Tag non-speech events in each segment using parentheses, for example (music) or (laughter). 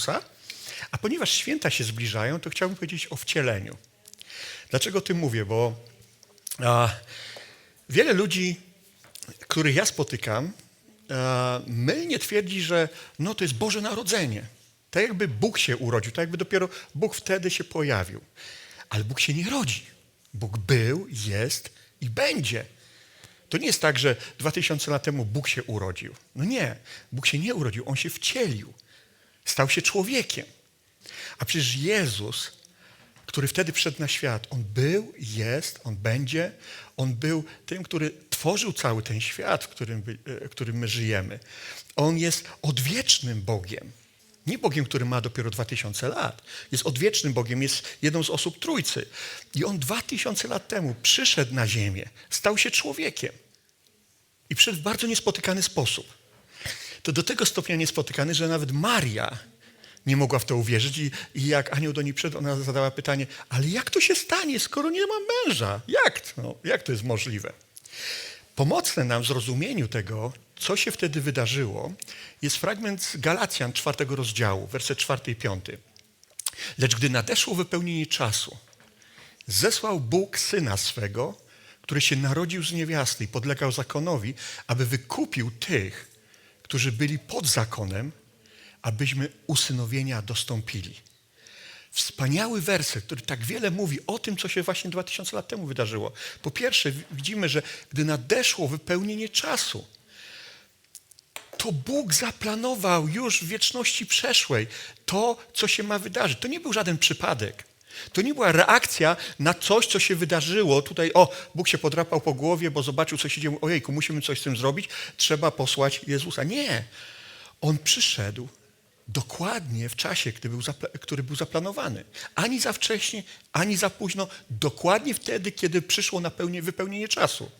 Jezusa, a ponieważ święta się zbliżają, to chciałbym powiedzieć o wcieleniu. Dlaczego o tym mówię? Bo a, wiele ludzi, których ja spotykam, a, mylnie twierdzi, że no, to jest Boże Narodzenie. Tak jakby Bóg się urodził, tak jakby dopiero Bóg wtedy się pojawił. Ale Bóg się nie rodzi. Bóg był, jest i będzie. To nie jest tak, że 2000 lat temu Bóg się urodził. No nie, Bóg się nie urodził, On się wcielił. Stał się człowiekiem. A przecież Jezus, który wtedy przyszedł na świat, On był, jest, On będzie. On był tym, który tworzył cały ten świat, w którym, e, w którym my żyjemy. On jest odwiecznym Bogiem. Nie Bogiem, który ma dopiero 2000 lat. Jest odwiecznym Bogiem, jest jedną z osób Trójcy. I On 2000 lat temu przyszedł na ziemię, stał się człowiekiem. I przyszedł w bardzo niespotykany sposób. To do tego stopnia niespotykany, że nawet Maria nie mogła w to uwierzyć. I, I jak anioł do niej przyszedł, ona zadała pytanie, ale jak to się stanie, skoro nie mam męża? Jak to, jak to jest możliwe? Pomocne nam w zrozumieniu tego, co się wtedy wydarzyło, jest fragment z Galacjan czwartego rozdziału, werset czwarty i piąty. Lecz gdy nadeszło wypełnienie czasu, zesłał Bóg Syna swego, który się narodził z niewiasty i podlegał zakonowi, aby wykupił tych, którzy byli pod zakonem, abyśmy usynowienia dostąpili. Wspaniały werset, który tak wiele mówi o tym, co się właśnie 2000 lat temu wydarzyło. Po pierwsze, wi- widzimy, że gdy nadeszło wypełnienie czasu, to Bóg zaplanował już w wieczności przeszłej to, co się ma wydarzyć. To nie był żaden przypadek. To nie była reakcja na coś, co się wydarzyło. Tutaj, o, Bóg się podrapał po głowie, bo zobaczył, co się dzieje. Ojejku, musimy coś z tym zrobić. Trzeba posłać Jezusa. Nie. On przyszedł dokładnie w czasie, który był, który był zaplanowany. Ani za wcześnie, ani za późno. Dokładnie wtedy, kiedy przyszło napełnienie, wypełnienie czasu.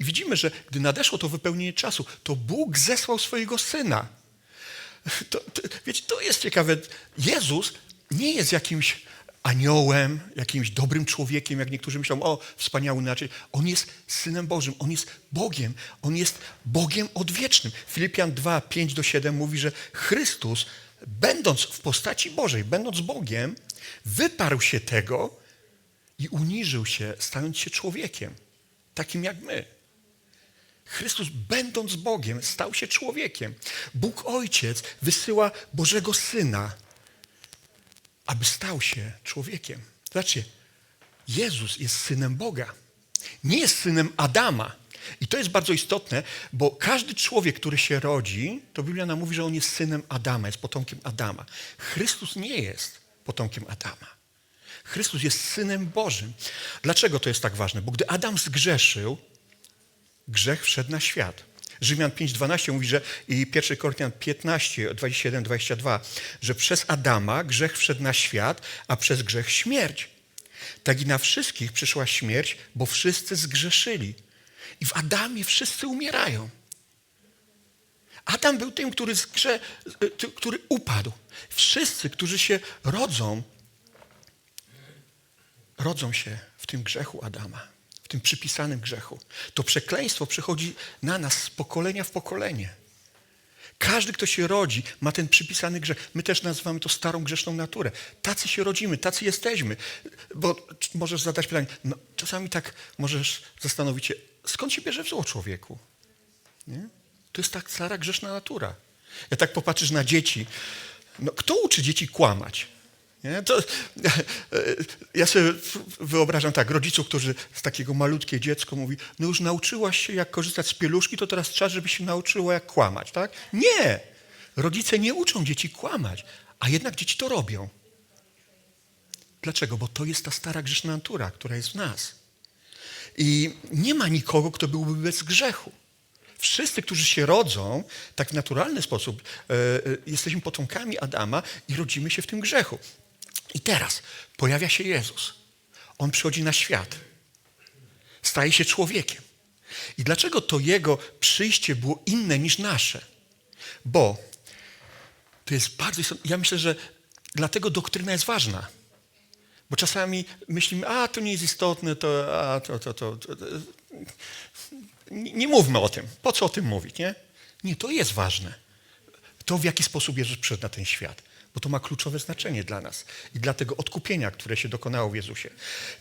I widzimy, że gdy nadeszło to wypełnienie czasu, to Bóg zesłał swojego Syna. To, to, wiecie, to jest ciekawe. Jezus nie jest jakimś aniołem, jakimś dobrym człowiekiem, jak niektórzy myślą, o, wspaniały inaczej. On jest Synem Bożym, On jest Bogiem, On jest Bogiem odwiecznym. Filipian 2, 5 do 7 mówi, że Chrystus, będąc w postaci Bożej, będąc Bogiem, wyparł się tego i uniżył się, stając się człowiekiem, takim jak my. Chrystus, będąc Bogiem, stał się człowiekiem. Bóg Ojciec wysyła Bożego Syna, aby stał się człowiekiem. Zobaczcie, Jezus jest synem Boga. Nie jest synem Adama. I to jest bardzo istotne, bo każdy człowiek, który się rodzi, to Biblia nam mówi, że on jest synem Adama, jest potomkiem Adama. Chrystus nie jest potomkiem Adama. Chrystus jest synem Bożym. Dlaczego to jest tak ważne? Bo gdy Adam zgrzeszył, grzech wszedł na świat. Rzymian 5:12 mówi, że i 1 Koryntian 15, 27, 22, że przez Adama grzech wszedł na świat, a przez grzech śmierć. Tak i na wszystkich przyszła śmierć, bo wszyscy zgrzeszyli. I w Adamie wszyscy umierają. Adam był tym, który, zgrze, który upadł. Wszyscy, którzy się rodzą, rodzą się w tym grzechu Adama, tym przypisanym grzechu. To przekleństwo przychodzi na nas z pokolenia w pokolenie. Każdy, kto się rodzi, ma ten przypisany grzech. My też nazywamy to starą grzeszną naturę. Tacy się rodzimy, tacy jesteśmy. Bo możesz zadać pytanie, no, czasami tak możesz zastanowić się, skąd się bierze zło człowieku? Nie? To jest tak stara grzeszna natura. Ja tak popatrzysz na dzieci. No, kto uczy dzieci kłamać? Nie? To, (laughs) ja sobie wyobrażam tak, rodziców, którzy z takiego malutkie dziecko mówi, no już nauczyłaś się jak korzystać z pieluszki, to teraz trzeba, żeby się nauczyło jak kłamać, tak? Nie! Rodzice nie uczą dzieci kłamać, a jednak dzieci to robią. Dlaczego? Bo to jest ta stara grzeszna natura, która jest w nas. I nie ma nikogo, kto byłby bez grzechu. Wszyscy, którzy się rodzą, tak w naturalny sposób, e, jesteśmy potomkami Adama i rodzimy się w tym grzechu. I teraz pojawia się Jezus. On przychodzi na świat. Staje się człowiekiem. I dlaczego to Jego przyjście było inne niż nasze? Bo to jest bardzo istotne. Ja myślę, że dlatego doktryna jest ważna. Bo czasami myślimy, a to nie jest istotne, to, a, to, to, to, to. Nie, nie mówmy o tym. Po co o tym mówić, nie? Nie, to jest ważne. to, w jaki sposób Jezus przyszedł na ten świat. Bo to ma kluczowe znaczenie dla nas i dla tego odkupienia, które się dokonało w Jezusie.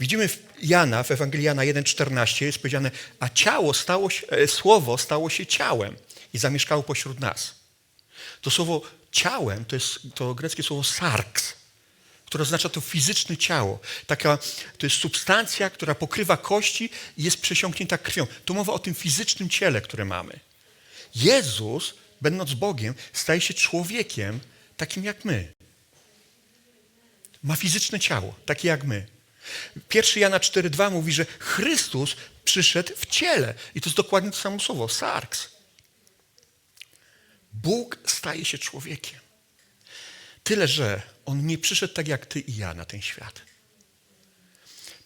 Widzimy w Jana, w Ewangelii Jana 1,14 jest powiedziane, a ciało stało się, e, słowo stało się ciałem i zamieszkało pośród nas. To słowo ciałem to jest to greckie słowo sarks, które oznacza to fizyczne ciało. Taka, to jest substancja, która pokrywa kości i jest przesiąknięta krwią. Tu mowa o tym fizycznym ciele, które mamy. Jezus, będąc Bogiem, staje się człowiekiem takim jak my. Ma fizyczne ciało, takie jak my. 1 Jana 4,2 mówi, że Chrystus przyszedł w ciele. I to jest dokładnie to samo słowo, sarks. Bóg staje się człowiekiem. Tyle, że On nie przyszedł tak jak ty i ja na ten świat.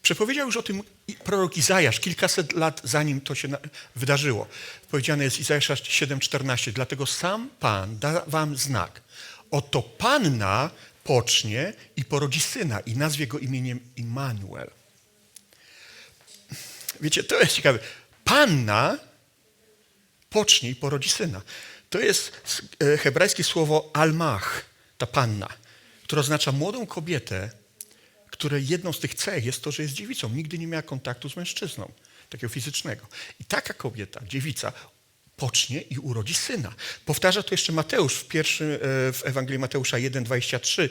Przepowiedział już o tym prorok Izajasz kilkaset lat zanim to się wydarzyło. Powiedziane jest Izajasza 7,14. Dlatego sam Pan da wam znak. Oto Panna pocznie i porodzi syna i nazwie go imieniem Immanuel. Wiecie, to jest ciekawe. Panna pocznie i porodzi syna. To jest e, hebrajskie słowo almach, ta panna, która oznacza młodą kobietę, której jedną z tych cech jest to, że jest dziewicą. Nigdy nie miała kontaktu z mężczyzną, takiego fizycznego. I taka kobieta, dziewica, pocznie i urodzi syna. Powtarza to jeszcze Mateusz w, pierwszym, e, w Ewangelii Mateusza 1,23.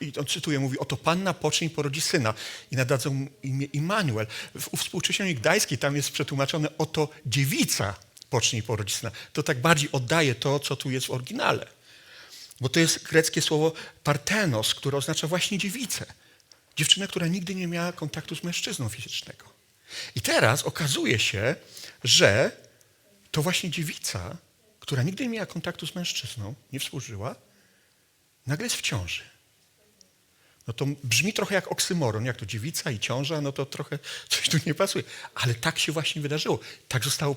I on cytuje, mówi, oto Panna pocznie i porodzi syna i nadadzą mu imię Immanuel. W współcześnieniu gdańskiej tam jest przetłumaczone, oto dziewica pocznie i porodzi syna. To tak bardziej oddaje to, co tu jest w oryginale. Bo to jest greckie słowo partenos, które oznacza właśnie dziewicę. Dziewczynę, która nigdy nie miała kontaktu z mężczyzną fizycznego. I teraz okazuje się, że to właśnie dziewica, która nigdy nie miała kontaktu z mężczyzną, nie współżyła, nagle jest w ciąży. No to brzmi trochę jak oksymoron, jak to dziewica i ciąża, no to trochę coś tu nie pasuje. Ale tak się właśnie wydarzyło. Tak zostało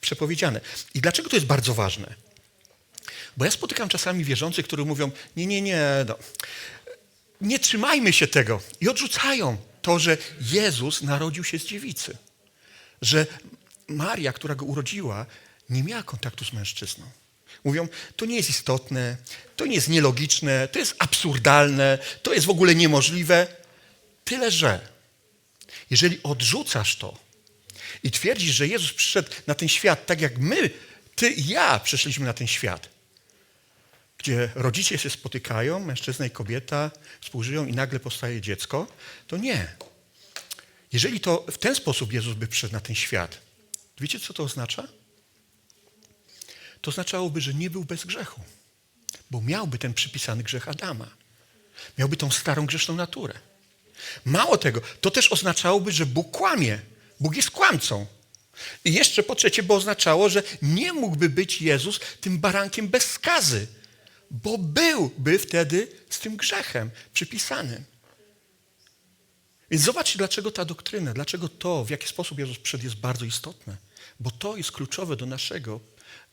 przepowiedziane. I dlaczego to jest bardzo ważne? Bo ja spotykam czasami wierzących, którzy mówią, nie, nie, nie, no, nie trzymajmy się tego. I odrzucają to, że Jezus narodził się z dziewicy. Że Maria, która go urodziła, nie miała kontaktu z mężczyzną. Mówią, to nie jest istotne, to nie jest nielogiczne, to jest absurdalne, to jest w ogóle niemożliwe. Tyle, że jeżeli odrzucasz to i twierdzisz, że Jezus przyszedł na ten świat tak jak my, ty i ja przyszliśmy na ten świat, gdzie rodzice się spotykają, mężczyzna i kobieta współżyją i nagle powstaje dziecko, to nie. Jeżeli to w ten sposób Jezus by przyszedł na ten świat, wiecie co to oznacza? To oznaczałoby, że nie był bez grzechu, bo miałby ten przypisany grzech Adama. Miałby tą starą grzeszną naturę. Mało tego, to też oznaczałoby, że Bóg kłamie. Bóg jest kłamcą. I jeszcze po trzecie, bo oznaczało, że nie mógłby być Jezus tym barankiem bez skazy, bo byłby wtedy z tym grzechem przypisanym. Więc zobaczcie, dlaczego ta doktryna, dlaczego to, w jaki sposób Jezus przyszedł, jest bardzo istotne. Bo to jest kluczowe do naszego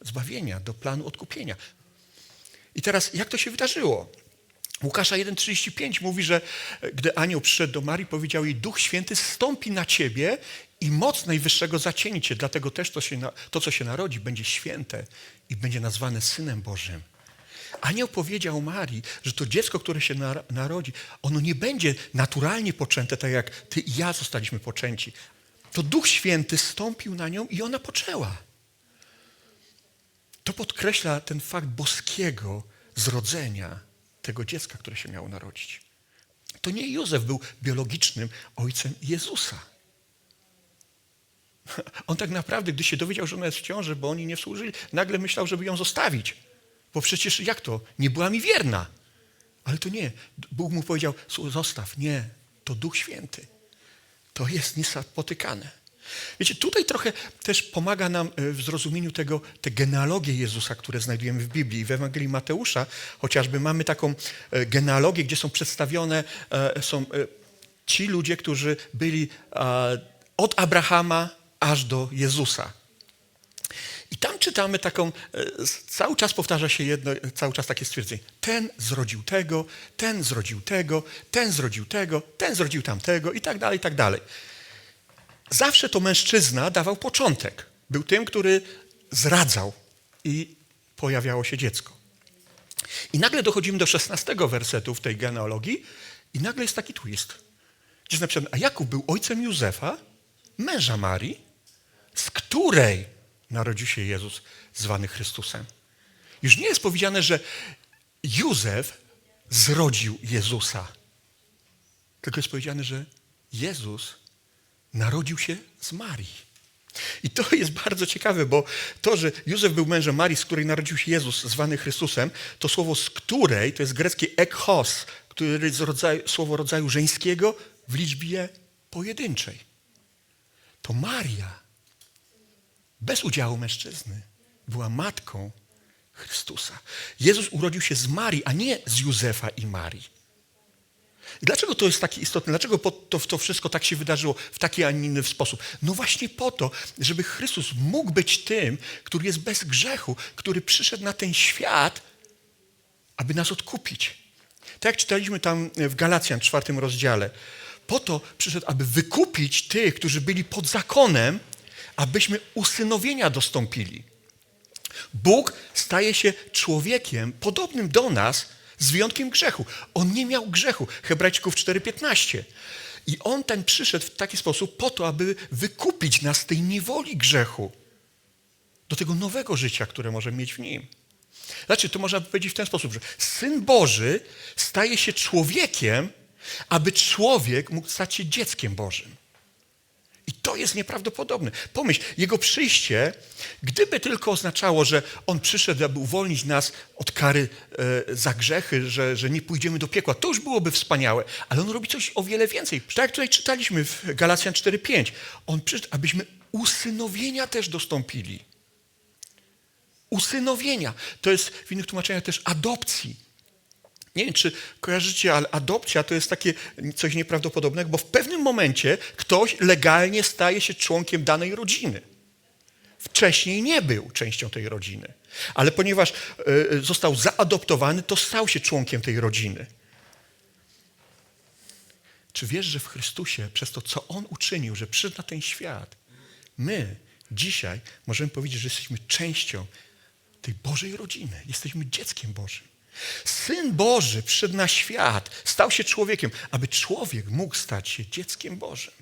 zbawienia, do planu odkupienia. I teraz, jak to się wydarzyło? Łukasza 1,35 mówi, że gdy anioł przyszedł do Marii, powiedział jej, Duch Święty stąpi na ciebie i moc Najwyższego zacieni cię. Dlatego też to, się, to, co się narodzi, będzie święte i będzie nazwane Synem Bożym. Anioł powiedział Marii, że to dziecko, które się narodzi, ono nie będzie naturalnie poczęte, tak jak ty i ja zostaliśmy poczęci. To Duch Święty stąpił na nią i ona poczęła. To podkreśla ten fakt boskiego zrodzenia tego dziecka, które się miało narodzić. To nie Józef był biologicznym ojcem Jezusa. (laughs) On tak naprawdę, gdy się dowiedział, że ona jest w ciąży, bo oni nie służyli, nagle myślał, żeby ją zostawić. Bo przecież jak to? Nie była mi wierna. Ale to nie. Bóg mu powiedział, zostaw. Nie. To Duch Święty. To jest niespotykane. Wiecie, tutaj trochę też pomaga nam e, w zrozumieniu tego, te genealogie Jezusa, które znajdujemy w Biblii. W Ewangelii Mateusza chociażby mamy taką e, genealogię, gdzie są przedstawione e, są ci ludzie, którzy byli od Abrahama aż do Jezusa. I tam czytamy taką, cały czas powtarza się jedno, cały czas takie stwierdzenie. Ten zrodził tego, ten zrodził tego, ten zrodził tego, ten zrodził tamtego i tak dalej, i tak dalej. Zawsze to mężczyzna dawał początek. Był tym, który zradzał i pojawiało się dziecko. I nagle dochodzimy do 16 wersetu w tej genealogii i nagle jest taki twist. Gdzie jest napisane, a Jakub był ojcem Józefa, męża Marii, z której narodził się Jezus zwany Chrystusem. Już nie jest powiedziane, że Józef zrodził Jezusa. Tylko jest powiedziane, że Jezus narodził się z Marii. I to jest bardzo ciekawe, bo to, że Józef był mężem Marii, z której narodził się Jezus, zwany Chrystusem, to słowo z której, to jest greckie ekhos, który jest słowo rodzaju żeńskiego w liczbie pojedynczej. To Maria, bez udziału mężczyzny, była matką Chrystusa. Jezus urodził się z Marii, a nie z Józefa i Marii. I dlaczego to jest takie istotne? Dlaczego to, to wszystko tak się wydarzyło w taki, a nie inny sposób? No właśnie po to, żeby Chrystus mógł być tym, który jest bez grzechu, który przyszedł na ten świat, aby nas odkupić. Tak jak czytaliśmy tam w Galacjan, czwartym rozdziale. Po to przyszedł, aby wykupić tych, którzy byli pod zakonem, abyśmy usynowienia dostąpili. Bóg staje się człowiekiem podobnym do nas, z wyjątkiem grzechu. On nie miał grzechu. Hebrajczyków 4:15. I on ten przyszedł w taki sposób po to, aby wykupić nas z tej niewoli grzechu do tego nowego życia, które możemy mieć w nim. Znaczy, to można powiedzieć w ten sposób, że Syn Boży staje się człowiekiem, aby człowiek mógł stać się dzieckiem Bożym. I to jest nieprawdopodobne. Pomyśl, jego przyjście, gdyby tylko oznaczało, że on przyszedł, aby uwolnić nas od kary e, za grzechy, że, że nie pójdziemy do piekła, to już byłoby wspaniałe. Ale on robi coś o wiele więcej. Tak jak tutaj czytaliśmy w Galacjan 4:5. On przyszedł, abyśmy usynowienia też dostąpili. Usynowienia. To jest w innych tłumaczeniach też adopcji. Nie wiem, czy kojarzycie, ale adopcja to jest takie coś nieprawdopodobnego, bo w pewnym momencie ktoś legalnie staje się członkiem danej rodziny. Wcześniej nie był częścią tej rodziny, ale ponieważ y, został zaadoptowany, to stał się członkiem tej rodziny. Czy wiesz, że w Chrystusie, przez to, co On uczynił, że przyszedł na ten świat, my dzisiaj możemy powiedzieć, że jesteśmy częścią tej Bożej rodziny. Jesteśmy dzieckiem Bożym. Syn Boży przyszedł na świat, stał się człowiekiem, aby człowiek mógł stać się dzieckiem Bożym.